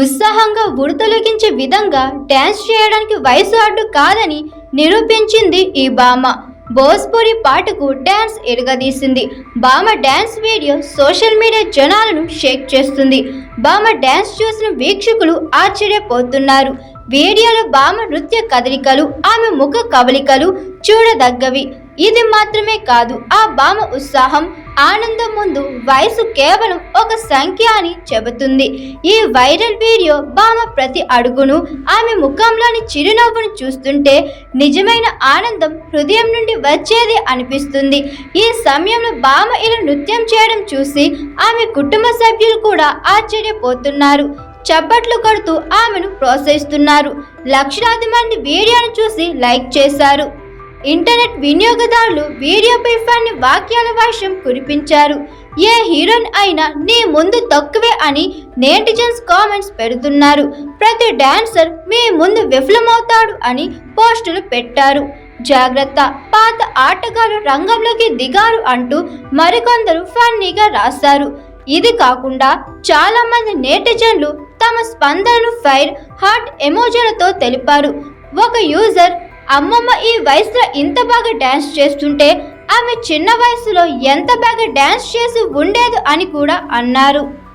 ఉత్సాహంగా ఉడతలొగించే విధంగా డ్యాన్స్ చేయడానికి వయసు అడ్డు కాదని నిరూపించింది ఈ భామ భోజ్పురి పాటకు డ్యాన్స్ ఎరగదీసింది. భామ డ్యాన్స్ వీడియో సోషల్ మీడియా జనాలను షేక్ చేస్తుంది. భామ డ్యాన్స్ చూసిన వీక్షకులు ఆశ్చర్యపోతున్నారు. వీడియోలో భామ నృత్య కదలికలు ఆమె ముఖ కవలికలు చూడదగ్గవి. ఇది మాత్రమే కాదు ఆ భామ ఉత్సాహం ఆనందం ముందు వయసు కేవలం ఒక సంఖ్య అని చెబుతుంది. ఈ వైరల్ వీడియో భామ ప్రతి అడుగును ఆమె ముఖంలోని చిరునవ్వును చూస్తుంటే నిజమైన ఆనందం హృదయం నుండి వచ్చేది అనిపిస్తుంది. ఈ సమయంలో భామ ఇలా నృత్యం చేయడం చూసి ఆమె కుటుంబ సభ్యులు కూడా ఆశ్చర్యపోతున్నారు. చప్పట్లు కొడుతూ ఆమెను ప్రోత్సహిస్తున్నారు. లక్షలాది మంది వీడియోను చూసి లైక్ చేశారు. ఇంటర్నెట్ వినియోగదారులు వీడియోపై ఫన్ని వాక్యాల వర్షం కురిపించారు. ఏ హీరోయిన్ అయినా నీ ముందు తక్కువే అని నేటిజన్స్ కామెంట్స్ పెడుతున్నారు. ప్రతి డాన్సర్ మీ ముందు విఫలమవుతాడు అని పోస్టులు పెట్టారు. జాగ్రత్త పాత ఆటగాళ్ళు రంగంలోకి దిగారు అంటూ మరికొందరు ఫన్నీగా రాశారు. ఇది కాకుండా చాలామంది నేటిజన్లు తమ స్పందనను ఫైర్ హార్ట్ ఎమోజీలతో తెలిపారు. ఒక యూజర్ అమ్మమ్మ ఈ వయసులో ఇంత బాగా డ్యాన్స్ చేస్తుంటే ఆమె చిన్న వయసులో ఎంత బాగా డ్యాన్స్ చేసి ఉండేది అని కూడా అన్నారు.